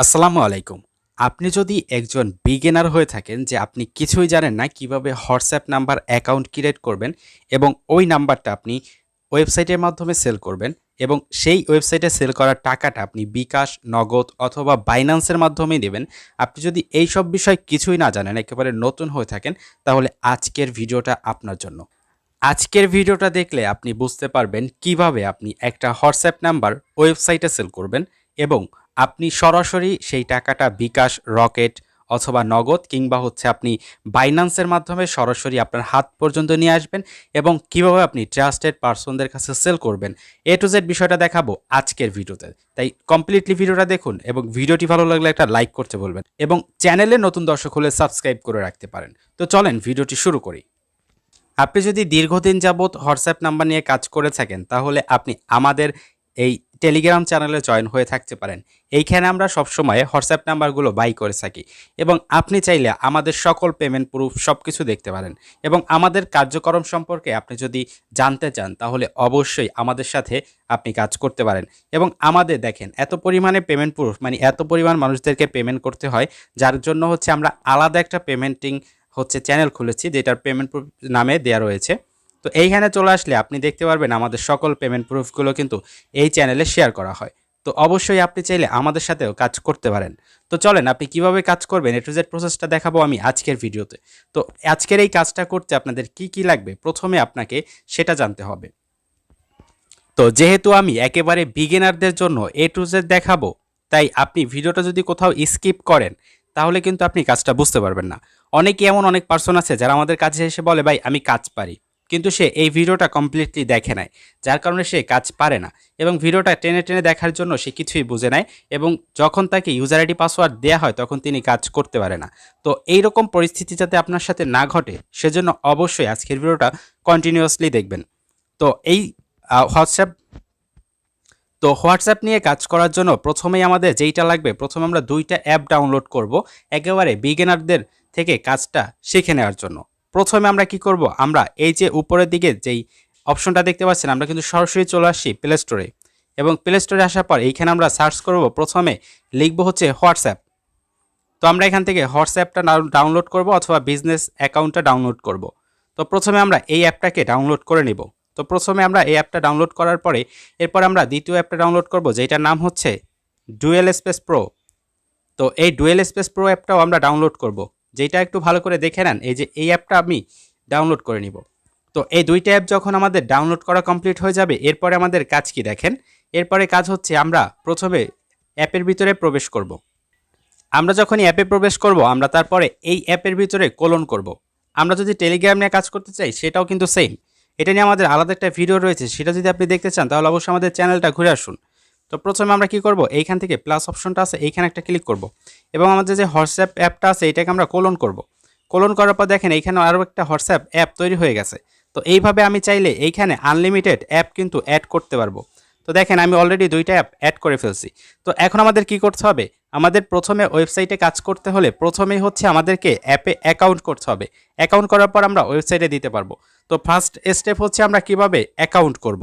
আসসালামু আলাইকুম। আপনি যদি একজন বিগিনার হয়ে থাকেন যে আপনি কিছুই জানেন না কীভাবে হোয়াটসঅ্যাপ নাম্বার অ্যাকাউন্ট ক্রিয়েট করবেন এবং ওই নাম্বারটা আপনি ওয়েবসাইটের মাধ্যমে সেল করবেন এবং সেই ওয়েবসাইটে সেল করার টাকাটা আপনি বিকাশ, নগদ অথবা বাইন্যান্সের মাধ্যমে দেবেন, আপনি যদি এই সব বিষয় কিছুই না জানেন, একেবারে নতুন হয়ে থাকেন, তাহলে আজকের ভিডিওটা আপনার জন্য। আজকের ভিডিওটা দেখলে আপনি বুঝতে পারবেন কীভাবে আপনি একটা হোয়াটসঅ্যাপ নাম্বার ওয়েবসাইটে সেল করবেন এবং আপনি সরাসরি সেই টাকাটা বিকাশ, রকেট অথবা নগদ কিংবা হচ্ছে আপনি বাইন্যান্সের মাধ্যমে সরাসরি আপনার হাত পর্যন্ত নিয়ে আসবেন এবং কীভাবে আপনি ট্রাস্টেড পার্সনদের কাছে সেল করবেন। এ টু জেড বিষয়টা দেখাবো আজকের ভিডিওতে। তাই কমপ্লিটলি ভিডিওটা দেখুন এবং ভিডিওটি ভালো লাগলে একটা লাইক করতে বলবেন এবং চ্যানেলে নতুন দর্শক হলে সাবস্ক্রাইব করে রাখতে পারেন। তো চলেন ভিডিওটি শুরু করি। আপনি যদি দীর্ঘদিন যাবৎ হোয়াটসঅ্যাপ নাম্বার নিয়ে কাজ করে থাকেন তাহলে আপনি আমাদের এই টেলিগ্রাম চ্যানেলে জয়েন হয়ে থাকতে পারেন। এইখানে আমরা সবসময় হোয়াটসঅ্যাপ নাম্বারগুলো বাই করে থাকি এবং আপনি চাইলে আমাদের সকল পেমেন্ট প্রুফ সব কিছু দেখতে পারেন এবং আমাদের কার্যক্রম সম্পর্কে আপনি যদি জানতে চান তাহলে অবশ্যই আমাদের সাথে আপনি কাজ করতে পারেন এবং আমাদের দেখেন এত পরিমাণে পেমেন্ট প্রুফ মানে এত পরিমাণ মানুষদেরকে পেমেন্ট করতে হয় যার জন্য হচ্ছে আমরা আলাদা একটা পেমেন্টিং হচ্ছে চ্যানেল খুলেছি যেটার পেমেন্ট প্রুফ নামে দেওয়া রয়েছে। তো এইখানে চলে আসলে আপনি দেখতে পারবেন আমাদের সকল পেমেন্ট প্রুফগুলো কিন্তু এই চ্যানেলে শেয়ার করা হয়। তো অবশ্যই আপনি চাইলে আমাদের সাথেও কাজ করতে পারেন। তো চলেন, আপনি কীভাবে কাজ করবেন এ টু জেড প্রসেসটা দেখাবো আমি আজকের ভিডিওতে। তো আজকের এই কাজটা করতে আপনাদের কি কি লাগবে? প্রথমে আপনাকে সেটা জানতে হবে। তো যেহেতু আমি একেবারে বিগিনারদের জন্য এ টু জেড দেখাবো, তাই আপনি ভিডিওটা যদি কোথাও স্কিপ করেন, তাহলে কিন্তু আপনি কাজটা বুঝতে পারবেন না। অনেকে এমন অনেক পার্সন আছে যারা আমাদের কাছে এসে বলে, ভাই, আমি কাজ পারি। কিন্তু সে এই ভিডিওটা কমপ্লিটলি দেখে নাই, যার কারণে সে কাজ পারে না। এবং ভিডিওটা টেনে টেনে দেখার জন্য সে কিছুই বুঝে নেয় এবং যখন তাকে ইউজার আইডি পাসওয়ার্ড দেওয়া হয় তখন তিনি কাজ করতে পারে না। তো এই রকম পরিস্থিতি যাতে আপনার সাথে না ঘটে, সেজন্য অবশ্যই আজকের ভিডিওটা কন্টিনিউয়াসলি দেখবেন। তো এই হোয়াটসঅ্যাপ তো হোয়াটসঅ্যাপ নিয়ে কাজ করার জন্য প্রথমেই আমাদের যেইটা লাগবে, প্রথমে আমরা দুইটা অ্যাপ ডাউনলোড করব, একেবারে বিগিনারদের থেকে কাজটা শিখে নেওয়ার জন্য। প্রথমে আমরা কি করব? আমরা এই যে উপরের দিকে যেই অপশনটা দেখতে পাচ্ছেন, আমরা কিন্তু সরাসরি চলে আসছি প্লে স্টোরে এবং প্লে স্টোরে আসার পর এইখানে আমরা সার্চ করব, প্রথমে লিখব হচ্ছে হোয়াটসঅ্যাপ। তো আমরা এখান থেকে হোয়াটসঅ্যাপটা ডাউনলোড করব অথবা বিজনেস অ্যাকাউন্টটা ডাউনলোড করব। তো প্রথমে আমরা এই অ্যাপটাকে ডাউনলোড করে নেব। তো প্রথমে আমরা এই অ্যাপটা ডাউনলোড করার পরে এরপর আমরা দ্বিতীয় অ্যাপটা ডাউনলোড করব যেটার নাম হচ্ছে ডুয়েল স্পেস প্রো তো এই ডুয়েল স্পেস প্রো অ্যাপটাও আমরা ডাউনলোড করব। যেটা একটু ভালো করে দেখে নেন, এই যে এই অ্যাপটা আমি ডাউনলোড করে নিব তো এই দুইটা অ্যাপ যখন আমাদের ডাউনলোড করা কমপ্লিট হয়ে যাবে, এরপরে আমাদের কাজ কি দেখেন এরপরে কাজ হচ্ছে আমরা প্রথমে অ্যাপের ভিতরে প্রবেশ করব। আমরা যখন অ্যাপে প্রবেশ করব, আমরা তারপরে এই অ্যাপের ভিতরে কোলন করব। আমরা যদি টেলিগ্রাম নিয়ে কাজ করতে চাই, সেটাও কিন্তু সেম এটা নিয়ে আমাদের আলাদা একটা ভিডিও রয়েছে, সেটা যদি আপনি দেখতে চান, তাহলে অবশ্যই আমাদের চ্যানেলটা ঘুরে আসুন তো প্রথমে আমরা কি করব? এইখান থেকে প্লাস অপশনটা আছে, এইখানে একটা ক্লিক করব। এবং আমাদের যে হোয়াটসঅ্যাপ অ্যাপটা আছে, এটাকে আমরা কোলন করব। কোলন করার পর দেখেন, এইখানে আরও একটা হোয়াটসঅ্যাপ অ্যাপ তৈরি হয়ে গেছে। তো এইভাবে আমি চাইলে এইখানে আনলিমিটেড অ্যাপ কিন্তু অ্যাড করতে পারব। তো দেখেন, আমি অলরেডি দুইটা অ্যাপ অ্যাড করে ফেলছি। তো এখন আমাদের কি করতে হবে? আমাদের প্রথমে ওয়েবসাইটে কাজ করতে হলে প্রথমেই হচ্ছে আমাদেরকে অ্যাপে অ্যাকাউন্ট করতে হবে। অ্যাকাউন্ট করার পর আমরা ওয়েবসাইটে দিতে পারব। তো ফার্স্ট স্টেপ হচ্ছে আমরা কীভাবে অ্যাকাউন্ট করব?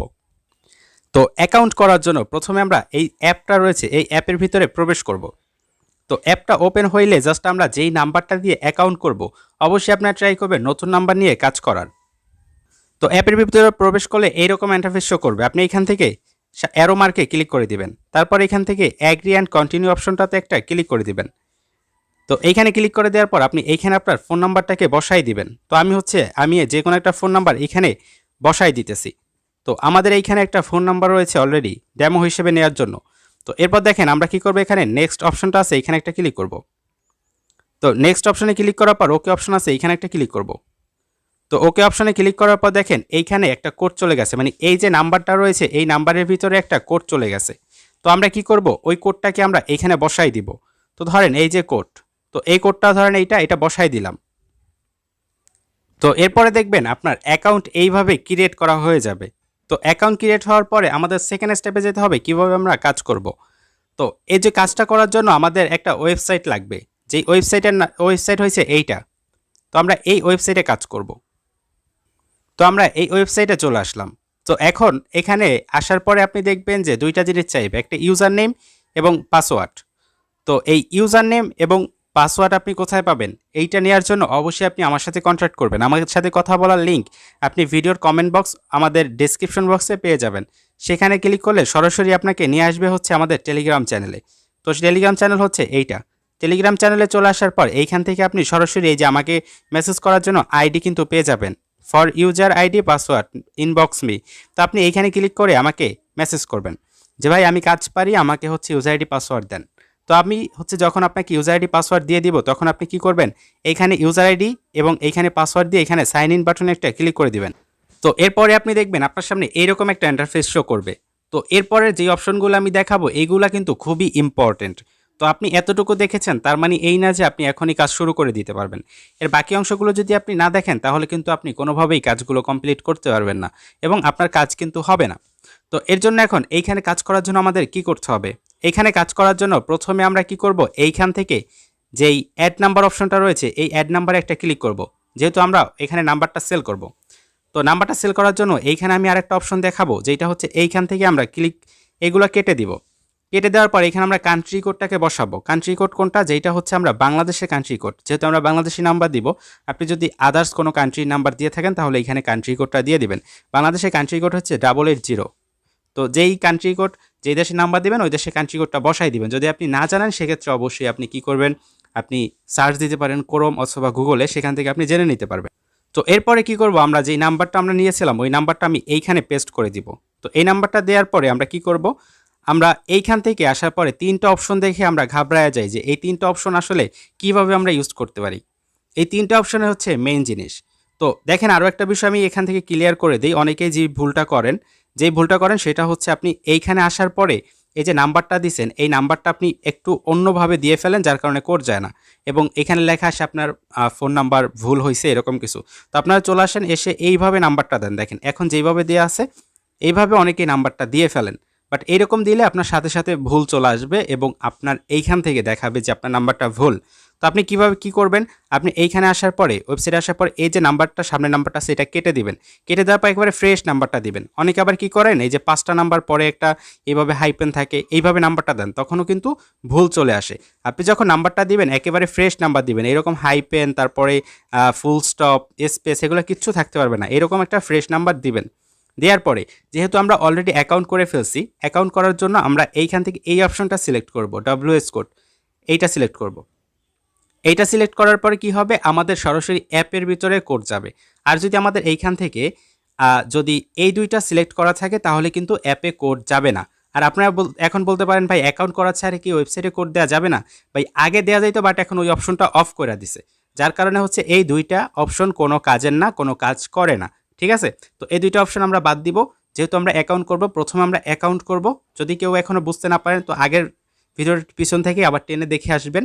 তো অ্যাকাউন্ট করার জন্য প্রথমে আমরা এই অ্যাপটা রয়েছে, এই অ্যাপের ভিতরে প্রবেশ করব। তো অ্যাপটা ওপেন হইলে জাস্ট আমরা যেই নাম্বারটা দিয়ে অ্যাকাউন্ট করব, অবশ্যই আপনারা ট্রাই করবেন নতুন নাম্বার নিয়ে কাজ করার। তো অ্যাপের ভিতরে প্রবেশ করলে এইরকম ইন্টারফেস শো করবে। আপনি এখান থেকে অ্যারো মার্কে ক্লিক করে দিবেন। তারপর এখান থেকে অ্যাগ্রি অ্যান্ড কন্টিনিউ অপশনটাতে একটা ক্লিক করে দিবেন। তো এইখানে ক্লিক করে দেওয়ার পর আপনি এইখানে আপনার ফোন নাম্বারটাকে বসাই দিবেন। তো আমি হচ্ছে, আমি যে কোনো একটা ফোন নাম্বার এখানে বসাই দিতেছি। তো আমাদের এইখানে একটা ফোন নাম্বার রয়েছে অলরেডি ডেমো হিসেবে নেওয়ার জন্য। তো এরপর দেখেন, আমরা কি করব এখানে? নেক্সট অপশনটা আছে, এখানে একটা ক্লিক করব। তো নেক্সট অপশনে ক্লিক করার পর ওকে অপশন আছে এইখানে একটা ক্লিক করব। তো ওকে অপশনে ক্লিক করার পর দেখেন, এইখানে একটা কোড চলে গেছে। মানে এই যে নাম্বারটা রয়েছে, এই নাম্বারের ভিতরে একটা কোড চলে গেছে। তো আমরা কি করব? ওই কোডটাকে আমরা এইখানে বসাই দিব। তো ধরেন এই যে কোড তো এই কোডটা ধরেন এইটা, এটা বসাই দিলাম। তো এরপরে দেখবেন, আপনার অ্যাকাউন্ট এইভাবে ক্রিয়েট করা হয়ে যাবে। তো অ্যাকাউন্ট ক্রিয়েট হওয়ার পরে আমাদের সেকেন্ড স্টেপে যেতে হবে, কীভাবে আমরা কাজ করব? তো এই যে কাজটা করার জন্য আমাদের একটা ওয়েবসাইট লাগবে, যেই ওয়েবসাইটের ওয়েবসাইট হয়েছে এইটা। তো আমরা এই ওয়েবসাইটে কাজ করব। তো আমরা এই ওয়েবসাইটে চলে আসলাম। তো এখন এখানে আসার পরে আপনি দেখবেন যে দুইটা জিনিস চাইবে, একটা ইউজার নেম এবং পাসওয়ার্ড তো এই ইউজার নেম এবং পাসওয়ার্ড আপনি কোথায় পাবেন? এইটা নেওয়ার জন্য অবশ্যই আপনি আমার সাথে কন্ট্যাক্ট করবেন। আমার সাথে কথা বলার লিঙ্ক আপনি ভিডিওর কমেন্ট বক্স আমাদের ডেসক্রিপশন বক্সে পেয়ে যাবেন। সেখানে ক্লিক করলে সরাসরি আপনাকে নিয়ে আসবে হচ্ছে আমাদের টেলিগ্রাম চ্যানেলে তো টেলিগ্রাম চ্যানেল হচ্ছে এইটা। টেলিগ্রাম চ্যানেলে চলে আসার পর এইখান থেকে আপনি সরাসরি এই যে আমাকে মেসেজ করার জন্য আইডি কিন্তু পেয়ে যাবেন। For user ID password inbox me তো আপনি এইখানে ক্লিক করে আমাকে মেসেজ করবেন। যে ভাই আমি কাজ পারি, আমাকে হচ্ছে ইউজার আইডি পাসওয়ার্ড দেন। তো আমি হচ্ছে যখন আপনাকে ইউজার আইডি পাসওয়ার্ড দিয়ে দিব, তখন আপনি কি করবেন? এইখানে ইউজার আইডি এবং এইখানে পাসওয়ার্ড দিয়ে এখানে সাইন ইন বাটনে একটা ক্লিক করে দিবেন। তো এরপরে আপনি দেখবেন আপনার সামনে এইরকম একটা ইন্টারফেস শো করবে। তো এরপরে যে অপশনগুলো আমি দেখাবো এইগুলা কিন্তু খুবই ইম্পর্টেন্ট তো আপনি এতটুকু দেখেছেন, তার মানে এই না যে আপনি এখনই কাজ শুরু করে দিতে পারবেন। এর বাকি অংশগুলো যদি আপনি না দেখেন, তাহলে কিন্তু আপনি কোনোভাবেই কাজগুলো কমপ্লিট করতে পারবেন না এবং আপনার কাজ কিন্তু হবে না। তো এর জন্য এখন এইখানে কাজ করার জন্য আমাদের কি করতে হবে? এইখানে কাজ করার জন্য প্রথমে আমরা কি করব? এইখান থেকে যেই অ্যাড নাম্বার অপশনটা রয়েছে, এই অ্যাড নাম্বারে একটা ক্লিক করব। যেহেতু আমরা এখানে নাম্বারটা সেল করব। তো নাম্বারটা সেল করার জন্য এইখানে আমি আরেকটা অপশন দেখাবো যেটা হচ্ছে এইখান থেকে আমরা ক্লিক এগুলো কেটে দিব। কেটে দেওয়ার পর এখানে আমরা কান্ট্রি কোডটাকে বসাবো। কান্ট্রি কোড কোনটা? যেটা হচ্ছে আমরা বাংলাদেশের কান্ট্রি কোড যেহেতু আমরা বাংলাদেশি নাম্বার দিব, আপনি যদি আদার্স কোনো কান্ট্রির নাম্বার দিয়ে থাকেন, তাহলে এখানে কান্ট্রি কোডটা দিয়ে দিবেন। বাংলাদেশের কান্ট্রি কোড হচ্ছে ডাবল এইট জিরো তো যেই কান্ট্রি কোড যেই দেশে নাম্বার দিবেন, ওই দেশে কান্ট্রি কোডটা বসাই দিবেন। যদি আপনি না জানেন, সেক্ষেত্রে অবশ্যই আপনি কি করবেন? আপনি সার্চ দিতে পারেন ক্রোম অথবা গুগলে সেখান থেকে আপনি জেনে নিতে পারবেন। তো এরপরে কি করব আমরা? যেই নাম্বারটা আমরা নিয়েছিলাম, ওই নাম্বারটা আমি এইখানে পেস্ট করে দিব। তো এই নাম্বারটা দেওয়ার পরে আমরা কি করব? আমরা এইখান থেকে আসার পরে তিনটা অপশন দেখে আমরা ঘাবড়ায়া যাই যে এই তিনটা অপশন আসলে কীভাবে আমরা ইউজ করতে পারি। এই তিনটা অপশনে হচ্ছে মেইন জিনিস। তো দেখেন আরও একটা বিষয় আমি এখান থেকে ক্লিয়ার করে দিই। অনেকেই যে ভুলটা করেন যেই ভুলটা করেন সেটা হচ্ছে আপনি এইখানে আসার পরে এই যে নাম্বারটা দিছেন, এই নাম্বারটা আপনি একটু অন্যভাবে দিয়ে ফেলেন, যার কারণে কোড যায় না। এবং এখানে লেখা আসে আপনার ফোন নাম্বার ভুল হয়েছে এরকম কিছু। তো আপনারা চলে আসেন, এসে এইভাবে নাম্বারটা দেন। দেখেন, এখন যেইভাবে দেওয়া আছে, এইভাবে অনেকেই নাম্বারটা দিয়ে ফেলেন। বাট এইরকম দিলে আপনার সাথে সাথে ভুল চলে আসবে এবং আপনার এইখান থেকে দেখাবে যে আপনার নাম্বারটা ভুল। তো আপনি কীভাবে কি করবেন? আপনি এইখানে আসার পরে ওয়েবসাইটে আসার পর এই যে নাম্বারটা, সামনের নাম্বারটা সেটা কেটে দিবেন। কেটে দেওয়ার পর একবারে ফ্রেশ নাম্বারটা দিবেন। অনেকে আবার কি করেন? এই যে পাঁচটা নাম্বার পরে একটা এইভাবে হাইপেন থাকে, এইভাবে নাম্বারটা দেন, তখনও কিন্তু ভুল চলে আসে। আপনি যখন নাম্বারটা দিবেন, একেবারে ফ্রেশ নাম্বার দিবেন, এরকম হাইপেন তারপরে ফুল স্টপ স্পেস এগুলো কিচ্ছু থাকতে পারবে না। এরকম একটা ফ্রেশ নাম্বার দিবেন। দেওয়ার পরে, যেহেতু আমরা অলরেডি অ্যাকাউন্ট করে ফেলছি অ্যাকাউন্ট করার জন্য আমরা এইখান থেকে এই অপশনটা সিলেক্ট করব ডাব্লিউএস কোড এইটা সিলেক্ট করব। এইটা সিলেক্ট করার পরে কি হবে? আমাদের সরাসরি অ্যাপের ভিতরে কোড যাবে। আর যদি আমাদের এইখান থেকে যদি এই দুইটা সিলেক্ট করা থাকে, তাহলে কিন্তু অ্যাপে কোড যাবে না। আর আপনারা এখন বলতে পারেন, ভাই অ্যাকাউন্ট করা ছাড়া কি ওয়েবসাইটে কোড দেওয়া যাবে না? ভাই, আগে দেওয়া যাইতো বাট এখন ওই অপশনটা অফ করে দিছে। যার কারণে হচ্ছে এই দুইটা অপশন কোনো কাজের না, কোনো কাজ করে না। ঠিক আছে? তো এই দুইটা অপশন আমরা বাদ দিব। যেহেতু আমরা অ্যাকাউন্ট করব, প্রথমে আমরা অ্যাকাউন্ট করব। যদি কেউ এখনও বুঝতে না পারেন, তো আগের ভিডিওর পিছন থেকে আবার টেনে দেখে আসবেন।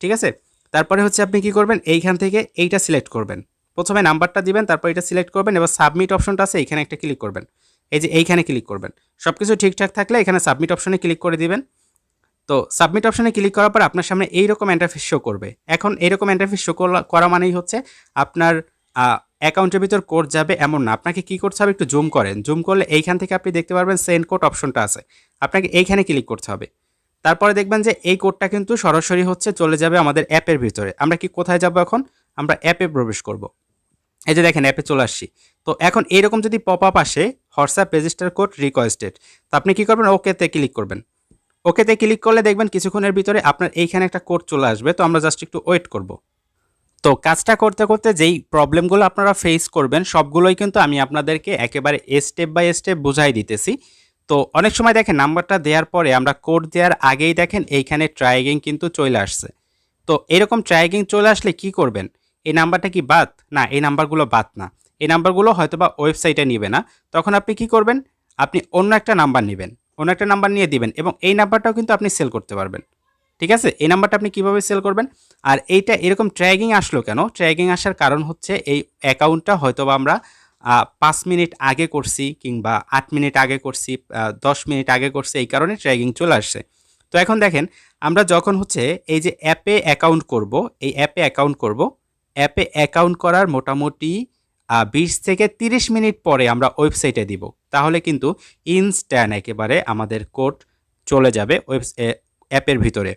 ঠিক আছে? তারপরে হচ্ছে আপনি কি করবেন? এইখান থেকে এইটা সিলেক্ট করবেন। প্রথমে নাম্বারটা দিবেন, তারপর এটা সিলেক্ট করবেন, এবার সাবমিট অপশনটা আছে, এইখানে একটা ক্লিক করবেন। এই যে এইখানে ক্লিক করবেন। সব কিছু ঠিকঠাক থাকলে এখানে সাবমিট অপশনে ক্লিক করে দিবেন। তো সাবমিট অপশনে ক্লিক করার পর আপনার সামনে এইরকম ইন্টারফেস শো করবে। এখন এইরকম ইন্টারফেস শো করা মানেই হচ্ছে আপনার অ্যাকাউন্টের ভিতর কোড যাবে এমন না। আপনাকে কী করতে হবে? একটু জুম করেন। জুম করলে এইখান থেকে আপনি দেখতে পারবেন সেন্ড কোড অপশনটা আছে। আপনাকে এইখানে ক্লিক করতে হবে। তারপরে দেখবেন যে এই কোডটা কিন্তু সরাসরি হচ্ছে চলে যাবে আমাদের অ্যাপের ভিতরে। আমরা কি কোথায় যাব এখন? আমরা অ্যাপে প্রবেশ করব। এই যে দেখেন, অ্যাপে চলে আসছি। তো এখন এইরকম যদি পপ আপ আসে, হোয়াটসঅ্যাপ রেজিস্টার কোড রিকোয়েস্টেড তো আপনি কী করবেন? ওকেতে ক্লিক করবেন। ওকেতে ক্লিক করলে দেখবেন কিছুক্ষণের ভিতরে আপনার এইখানে একটা কোড চলে আসবে। তো আমরা জাস্ট একটু ওয়েট করব। তো কাজটা করতে করতে যেই প্রবলেমগুলো আপনারা ফেস করবেন, সবগুলোই কিন্তু আমি আপনাদেরকে একেবারে স্টেপ বাই স্টেপ বুঝাই দিতেছি। তো অনেক সময় দেখেন নাম্বারটা দেওয়ার পরে আমরা কোড দেওয়ার আগেই দেখেন এইখানে ট্রাইগিং কিন্তু চলে আসছে। তো এরকম ট্রাইগিং চলে আসলে কি করবেন? এই নাম্বারটা কি বাদ? না, এই নাম্বারগুলো বাদ না। এই নাম্বারগুলো হয়তো বা ওয়েবসাইটে নেবে না। তখন আপনি কি করবেন? আপনি অন্য একটা নাম্বার নেবেন, অন্য একটা নাম্বার নিয়ে দিবেন এবং এই নাম্বারটাও কিন্তু আপনি সেল করতে পারবেন। ঠিক আছে? এই নাম্বারটা আপনি কীভাবে সেল করবেন? আর এইটা এরকম ট্র্যাকিং আসলো কেন? ট্র্যাকিং আসার কারণ হচ্ছে এই অ্যাকাউন্টটা হয়তো বা আমরা পাঁচ মিনিট আগে করছি কিংবা আট মিনিট আগে করছি দশ মিনিট আগে করছি, এই কারণে ট্র্যাকিং চলে আসছে। তো এখন দেখেন, আমরা যখন হচ্ছে এই যে অ্যাপে অ্যাকাউন্ট করব, এই অ্যাপে অ্যাকাউন্ট করব, অ্যাপে অ্যাকাউন্ট করার মোটামুটি বিশ থেকে তিরিশ মিনিট পরে আমরা ওয়েবসাইটে দিব। তাহলে কিন্তু ইনস্ট্যান্ট একেবারে আমাদের কোড চলে যাবে ওয়েব অ্যাপের ভিতরে।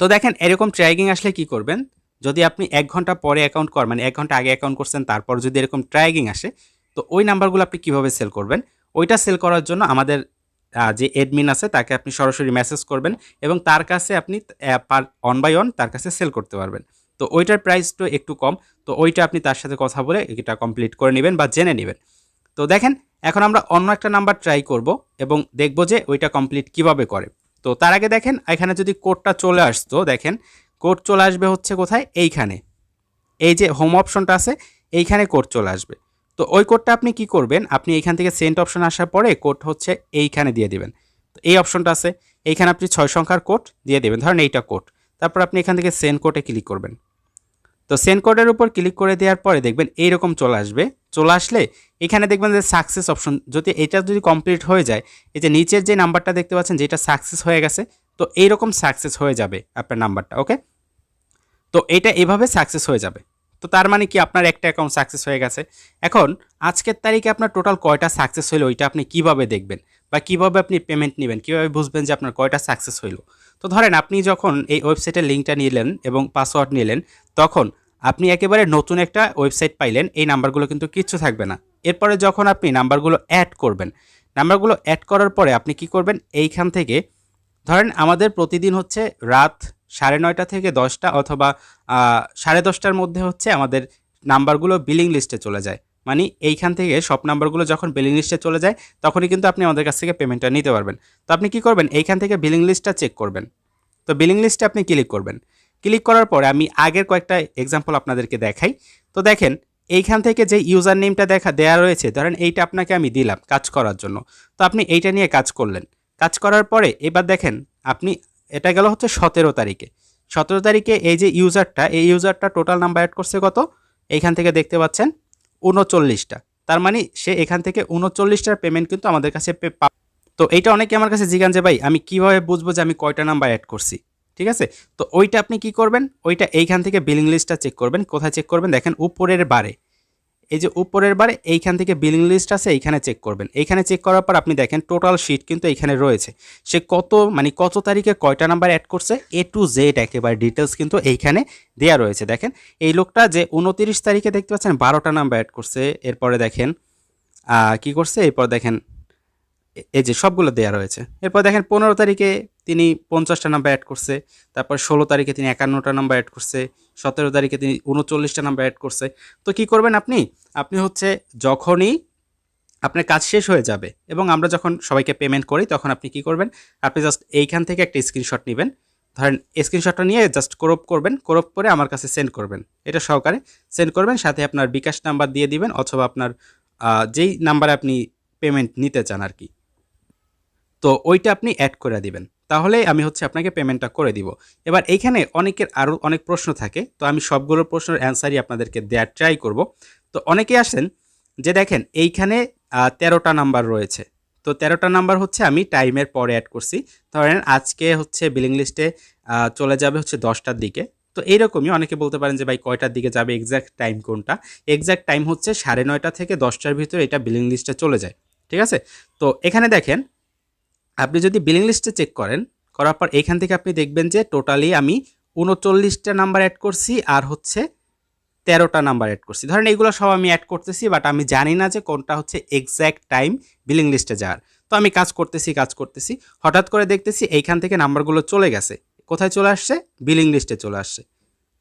তো দেখেন, এরকম ট্র্যাকিং আসলে কি করবেন? যদি আপনি এক ঘণ্টা পরে অ্যাকাউন্ট কর মানে এক ঘণ্টা আগে অ্যাকাউন্ট করছেন, তারপর যদি এরকম ট্র্যাকিং আসে, তো ওই নাম্বারগুলো আপনি কীভাবে সেল করবেন? ওইটা সেল করার জন্য আমাদের যে এডমিন আছে, তাকে আপনি সরাসরি মেসেজ করবেন এবং তার কাছে আপনি পার অন বাই অন তার কাছে সেল করতে পারবেন। তো ওইটার প্রাইসটা একটু কম, তো ওইটা আপনি তার সাথে কথা বলে এটা কমপ্লিট করে নেবেন বা জেনে নেবেন। তো দেখেন, এখন আমরা অন্য একটা নাম্বার ট্রাই করব এবং দেখব যে ওইটা কমপ্লিট কীভাবে করে। তো তার আগে দেখেন, এখানে যদি কোডটা চলে আসতো, দেখেন কোড চলে আসবে হচ্ছে কোথায়? এইখানে। এই যে হোম অপশনটা আছে, এইখানে কোড চলে আসবে। তো ওই কোডটা আপনি কি করবেন? আপনি এইখান থেকে সেন্ট অপশন আসার পরে কোড হচ্ছে এইখানে দিয়ে দেবেন। তো এই অপশনটা আছে, এইখানে আপনি ছয় সংখ্যার কোড দিয়ে দেবেন, ধরেন এইটা কোড তারপর আপনি এখান থেকে সেন্ট কোডে ক্লিক করবেন। তো সেন্ড কোডের উপর ক্লিক করে দেওয়ার পরে দেখবেন এইরকম চলে আসবে। চলে আসলে এখানে দেখবেন যে সাকসেস অপশন যদি এটা যদি কমপ্লিট হয়ে যায়, এই যে নিচের যে নাম্বারটা দেখতে পাচ্ছেন, যেটা সাকসেস হয়ে গেছে, তো এইরকম সাকসেস হয়ে যাবে আপনার নাম্বারটা ওকে তো এটা এভাবে সাকসেস হয়ে যাবে। তো তার মানে কি আপনার একটা অ্যাকাউন্ট সাকসেস হয়ে গেছে। এখন আজকের তারিখে আপনার টোটাল কয়টা সাকসেস হলো ওইটা আপনি কীভাবে দেখবেন? বা কীভাবে আপনি পেমেন্ট নেবেন? কীভাবে বুঝবেন যে আপনার কয়টা সাকসেস হইল? তো ধরেন আপনি যখন এই ওয়েবসাইটের লিঙ্কটা নিলেন এবং পাসওয়ার্ড নিলেন, তখন আপনি একেবারে নতুন একটা ওয়েবসাইট পাইলেন, এই নাম্বারগুলো কিন্তু কিচ্ছু থাকবে না। এরপরে যখন আপনি নাম্বারগুলো অ্যাড করবেন, নাম্বারগুলো অ্যাড করার পরে আপনি কি করবেন? এইখান থেকে ধরেন আমাদের প্রতিদিন হচ্ছে রাত সাড়ে নয়টা থেকে দশটা অথবা সাড়ে দশটার মধ্যে হচ্ছে আমাদের নাম্বারগুলো বিলিং লিস্টে চলে যায়। মানে এইখান থেকে সব নাম্বারগুলো যখন বিলিং লিস্টে চলে যায়, তখনই কিন্তু আপনি আমাদের কাছ থেকে পেমেন্টটা নিতে পারবেন। তো আপনি কি করবেন? এইখান থেকে বিলিং লিস্টটা চেক করবেন। তো বিলিং লিস্টে আপনি ক্লিক করবেন। ক্লিক করার পরে আমি আগের কয়েকটা এক্সাম্পল আপনাদেরকে দেখাই। তো দেখেন, এইখান থেকে যে ইউজার নেমটা দেখা দেওয়া রয়েছে, ধরেন এইটা আপনাকে আমি দিলাম কাজ করার জন্য। তো আপনি এইটা নিয়ে কাজ করলেন। কাজ করার পরে এবার দেখেন, আপনি, এটা গেল হচ্ছে সতেরো তারিখে। সতেরো তারিখে এই যে ইউজারটা এই ইউজারটা টোটাল নাম্বার অ্যাড করছে কত? এইখান থেকে দেখতে পাচ্ছেন উনচল্লিশটা তার মানে সে এখান থেকে উনচল্লিশটার পেমেন্ট কিন্তু আমাদের কাছে তো এইটা অনেকে আমার কাছে জিজ্ঞান যে, ভাই, আমি কীভাবে বুঝব যে আমি কয়টা নাম্বার অ্যাড করছি? ঠিক আছে? তো ওইটা আপনি কি করবেন? ওইটা এইখান থেকে বিলিং লিস্টটা চেক করবেন। কোথায় চেক করবেন? দেখেন উপরের বারে। এই যে উপরের বারে এইখান থেকে বিলিং লিস্ট আছে, এইখানে চেক করবেন। এইখানে চেক করার পর আপনি দেখেন টোটাল শিট কিন্তু এইখানে রয়েছে। সে কত মানে কত তারিখে কয়টা নাম্বার অ্যাড করছে এ টু জেড একেবারে ডিটেলস কিন্তু এইখানে দেয়া রয়েছে। দেখেন, এই লোকটা যে উনতিরিশ তারিখে দেখতে পাচ্ছেন, বারোটা নাম্বার অ্যাড করছে। এরপরে দেখেন কি করছে? এরপর দেখেন এই যে সবগুলো দেয়া রয়েছে। এরপর দেখেন, পনেরো তারিখে তিনি পঞ্চাশটা নাম্বার অ্যাড করছে, তারপর ষোলো তারিখে তিনি একান্নটা নাম্বার অ্যাড করছে, সতেরো তারিখে তিনি উনচল্লিশটা নাম্বার অ্যাড করছে। তো কি করবেন আপনি? আপনি হচ্ছে যখনই আপনার কাজ শেষ হয়ে যাবে এবং আমরা যখন সবাইকে পেমেন্ট করি, তখন আপনি কি করবেন? আপনি জাস্ট এইখান থেকে একটা স্ক্রিনশট নেবেন। ধরেন স্ক্রিনশটটা নিয়ে জাস্ট ক্রপ করবেন ক্রপ করে আমার কাছে সেন্ড করবেন। এটা সহকারে সেন্ড করবেন, সাথে আপনার বিকাশ নাম্বার দিয়ে দিবেন অথবা আপনার যেই নাম্বারে আপনি পেমেন্ট নিতে চান আর কি। তো ওইটা আপনি অ্যাড করে দিবেন। তাহলে আমি হচ্ছে আপনাকে পেমেন্টটা করে দিব। এবার এইখানে অনেকের আরও অনেক প্রশ্ন থাকে, তো আমি সবগুলো প্রশ্নের অ্যান্সারই আপনাদেরকে দেওয়ার ট্রাই করব। তো অনেকে আসেন যে দেখেন, এইখানে তেরোটা নাম্বার রয়েছে। তো তেরোটা নাম্বার হচ্ছে আমি টাইমের পরে অ্যাড করছি। ধরেন আজকে হচ্ছে বিলিং লিস্টে চলে যাবে হচ্ছে দশটার দিকে। তো এইরকমই অনেকে বলতে পারেন যে, ভাই, কয়টার দিকে যাবে এক্স্যাক্ট টাইম কোনটা? এক্স্যাক্ট টাইম হচ্ছে সাড়ে নয়টা থেকে দশটার ভিতরে এটা বিলিং লিস্টে চলে যায়। ঠিক আছে? তো এখানে দেখেন আপনি যদি বিলিং লিস্টে চেক করেন, করার পর এইখান থেকে আপনি দেখবেন যে টোটালি আমি উনচল্লিশটা নাম্বার অ্যাড করছি আর হচ্ছে তেরোটা নাম্বার অ্যাড করছি। ধরেন এইগুলো সব আমি অ্যাড করতেছি বাট আমি জানি না যে কোনটা হচ্ছে এক্স্যাক্ট টাইম বিলিং লিস্টে যাওয়ার। তো আমি কাজ করতেছি কাজ করতেছি। হঠাৎ করে দেখতেছি এইখান থেকে নাম্বারগুলো চলে গেছে। কোথায় চলে আসছে? বিলিং লিস্টে চলে আসছে।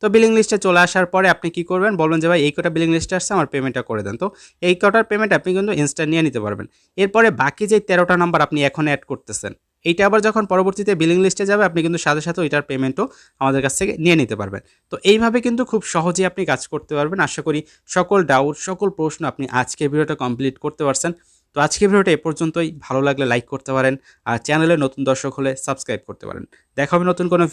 তো বিলিং লিস্টে চলে আসার পরে আপনি কি করবেন? বলবেন যে, ভাই, এই কটা বিলিং লিস্টে আসছে, আমার পেমেন্টটা করে দেন। তো এই কটার পেমেন্ট আপনি কিন্তু ইনস্ট্যান্ট নিয়ে নিতে পারবেন। এরপরে বাকি যে তেরোটা নাম্বার আপনি এখন অ্যাড করতেছেন, এইটা আবার যখন পরবর্তীতে বিলিং লিস্টে যাবে, আপনি কিন্তু সাথে সাথে ওইটার পেমেন্টও আমাদের কাছ থেকে নিয়ে নিতে পারবেন। তো এইভাবে কিন্তু খুব সহজেই আপনি কাজ করতে পারবেন। আশা করি সকল ডাউট সকল প্রশ্ন আপনি আজকের ভিডিওটা কমপ্লিট করতে পারছেন। তো আজকে ভিডিওটা এ পর্যন্তই। ভালো লাগলে লাইক করতে পারেন। আর চ্যানেলে নতুন দর্শক হলে সাবস্ক্রাইব করতে পারেন। দেখা হবে নতুন কোনো